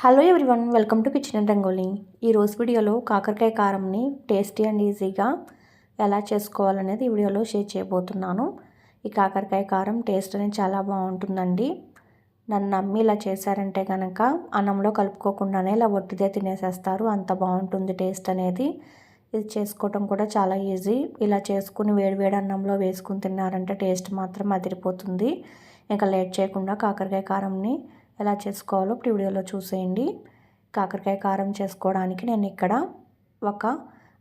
Hello everyone welcome to kitchen and Rangoli రోజు వీడియోలో కాకరకాయ కారంని టేస్టీ అండ్ ఈజీగా ఎలా చేసుకోవాలనేది ఈ వీడియోలో షేర్ చేయబోతున్నాను. ఈ కాకరకాయ కారం టేస్ట్ అనేది చాలా బాగుంటుందండి. నన్ను నమ్మి ఇలా చేశారంటే కనుక అన్నంలో కలుపుకోకుండానే ఇలా ఒట్టిదే తినేసేస్తారు అంత బాగుంటుంది టేస్ట్ అనేది. ఇది చేసుకోవటం కూడా చాలా ఈజీ ఇలా చేసుకుని వేడి వేడి అన్నంలో వేసుకుని తిన్నారంటే టేస్ట్ మాత్రం అదిరిపోతుంది. ఇంకా లేట్ చేయకుండా కాకరకాయ కారంని ఎలా చేసుకోవాలో ఇప్పుడు వీడియోలో చూసేయండి. కాకరకాయ కారం చేసుకోవడానికి నేను ఇక్కడ ఒక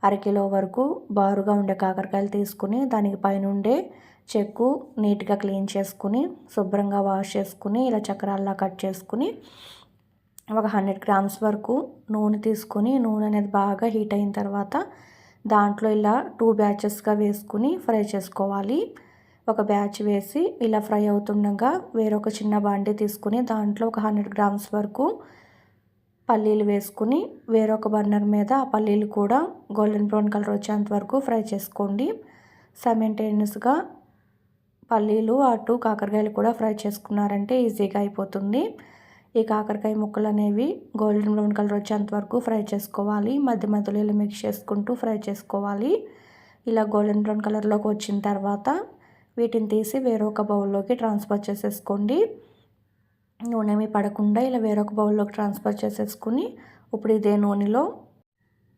అరకిలో వరకు బారుగా ఉండే కాకరకాయలు తీసుకుని దానికి పైన ఉండే చెక్కు నీట్గా క్లీన్ చేసుకుని శుభ్రంగా వాష్ చేసుకుని ఇలా చక్రాల్లా కట్ చేసుకుని ఒక హండ్రెడ్ గ్రామ్స్ వరకు నూనె తీసుకుని నూనె అనేది బాగా హీట్ అయిన తర్వాత దాంట్లో ఇలా టూ బ్యాచెస్గా వేసుకుని ఫ్రై చేసుకోవాలి. ఒక బ్యాచ్ వేసి ఇలా ఫ్రై అవుతుండగా వేరొక చిన్న బాండి తీసుకుని దాంట్లో ఒక హండ్రెడ్ గ్రామ్స్ వరకు పల్లీలు వేసుకుని వేరొక బర్నర్ మీద ఆ పల్లీలు కూడా గోల్డెన్ బ్రౌన్ కలర్ వచ్చేంత వరకు ఫ్రై చేసుకోండి. సైమెంటేనియస్గా పల్లీలు అటు కాకరకాయలు కూడా ఫ్రై చేసుకున్నారంటే ఈజీగా అయిపోతుంది. ఈ కాకరకాయ ముక్కలు అనేవి గోల్డెన్ బ్రౌన్ కలర్ వచ్చేంత వరకు ఫ్రై చేసుకోవాలి. మధ్య మధ్యలో ఇలా మిక్స్ చేసుకుంటూ ఫ్రై చేసుకోవాలి. ఇలా గోల్డెన్ బ్రౌన్ కలర్లోకి వచ్చిన తర్వాత వీటిని తీసి వేరొక బౌల్లోకి ట్రాన్స్ఫర్ చేసేసుకోండి. నూనె పడకుండా ఇలా వేరొక బౌల్లోకి ట్రాన్స్ఫర్ చేసేసుకుని ఇప్పుడు ఇదే నూనెలో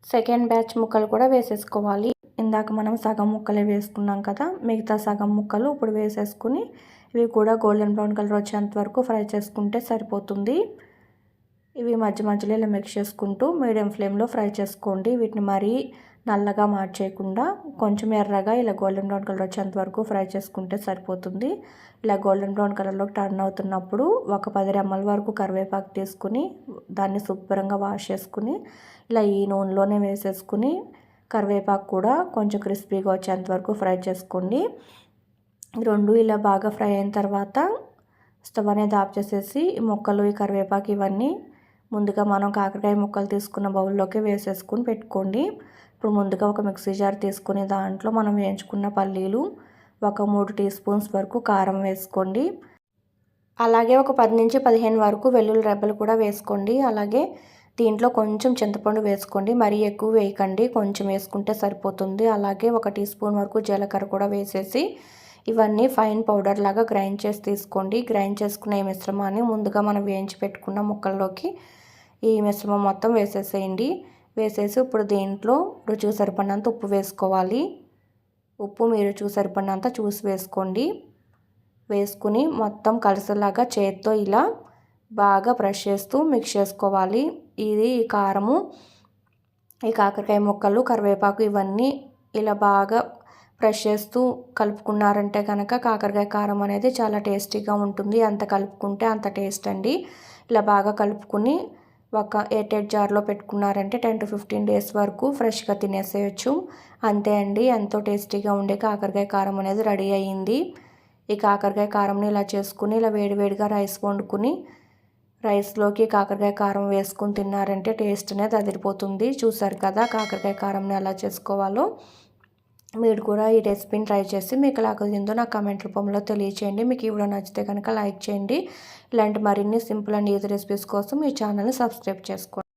సెకండ్ బ్యాచ్ ముక్కలు కూడా వేసేసుకోవాలి. ఇందాక మనం సగం ముక్కలే వేసుకున్నాం కదా మిగతా సగం ముక్కలు ఇప్పుడు వేసేసుకుని ఇవి కూడా గోల్డెన్ బ్రౌన్ కలర్ వచ్చేంత వరకు ఫ్రై చేసుకుంటే సరిపోతుంది. ఇవి మధ్య మధ్యలో ఇలా మిక్స్ చేసుకుంటూ మీడియం ఫ్లేమ్లో ఫ్రై చేసుకోండి. వీటిని మరీ నల్లగా మార్చేయకుండా కొంచెం ఎర్రగా ఇలా గోల్డెన్ బ్రౌన్ కలర్ వచ్చేంత వరకు ఫ్రై చేసుకుంటే సరిపోతుంది. ఇలా గోల్డెన్ బ్రౌన్ కలర్లో టర్న్ అవుతున్నప్పుడు ఒక పది రెమ్మల వరకు కరివేపాకు తీసుకుని దాన్ని శుభ్రంగా వాష్ చేసుకుని ఇలా ఈ నూనెలోనే వేసేసుకుని కరివేపాకు కూడా కొంచెం క్రిస్పీగా వచ్చేంత వరకు ఫ్రై చేసుకోండి. రెండు ఇలా బాగా ఫ్రై అయిన తర్వాత స్టవ్ అనేది ఆఫ్ చేసేసి ఈ మొక్కలు ఈ కరివేపాకు ఇవన్నీ ముందుగా మనం కాకరకాయ ముక్కలు తీసుకున్న బౌల్లోకి వేసేసుకుని పెట్టుకోండి. ఇప్పుడు ముందుగా ఒక మిక్సీ జార్ తీసుకుని దాంట్లో మనం వేయించుకున్న పల్లీలు ఒక మూడు టీ స్పూన్స్ వరకు కారం వేసుకోండి. అలాగే ఒక పది నుంచి పదిహేను వరకు వెల్లుల్లి రెబ్బలు కూడా వేసుకోండి. అలాగే దీంట్లో కొంచెం చింతపండు వేసుకోండి. మరీ ఎక్కువ వేయకండి. కొంచెం వేసుకుంటే సరిపోతుంది. అలాగే ఒక టీ స్పూన్ వరకు జీలకర్ర కూడా వేసేసి ఇవన్నీ ఫైన్ పౌడర్ లాగా గ్రైండ్ చేసి తీసుకోండి. గ్రైండ్ చేసుకున్న ఈ మిశ్రమాన్ని ముందుగా మనం వేయించి పెట్టుకున్న ముక్కల్లోకి ఈ మిశ్రమం మొత్తం వేసేసేయండి. వేసేసి ఇప్పుడు దీంట్లో రుచికి సరిపడినంత ఉప్పు వేసుకోవాలి. ఉప్పు మీరు చూసి సరిపడినంత చూసి వేసుకోండి. వేసుకుని మొత్తం కలిసేలాగా చేత్తో ఇలా బాగా బ్రష్ చేస్తూ మిక్స్ చేసుకోవాలి. ఇది ఈ కారము ఈ కాకరకాయ ముక్కలు కరివేపాకు ఇవన్నీ ఇలా బాగా బ్రష్ చేస్తూ కలుపుకున్నారంటే కనుక కాకరకాయ కారం అనేది చాలా టేస్టీగా ఉంటుంది. అంత కలుపుకుంటే అంత టేస్ట్ అండి. ఇలా బాగా కలుపుకుని ఒక ఎయిటెడ్ జార్లో పెట్టుకున్నారంటే టెన్ టు ఫిఫ్టీన్ డేస్ వరకు ఫ్రెష్గా తినేసేయచ్చు. అంతే అండి ఎంతో టేస్టీగా ఉండే కాకరకాయ కారం అనేది రెడీ అయ్యింది. ఈ కాకరకాయ కారంని ఇలా చేసుకుని ఇలా వేడివేడిగా రైస్ వండుకుని రైస్లోకి కాకరకాయ కారం వేసుకుని తిన్నారంటే టేస్ట్ అనేది అదిరిపోతుంది. చూసారు కదా కాకరకాయ కారంని ఎలా చేసుకోవాలో. మీరు కూడా ఈ రెసిపీని ట్రై చేసి మీకు ఎలా కుదిరిందో నాకు కమెంట్ రూపంలో తెలియచేయండి. మీకు ఈ వీడియో నచ్చితే కనుక లైక్ చేయండి. ఇలాంటి మరిన్ని సింపుల్ అండ్ ఈజీ రెసిపీస్ కోసం ఈ ఛానల్ని సబ్స్క్రైబ్ చేసుకోండి.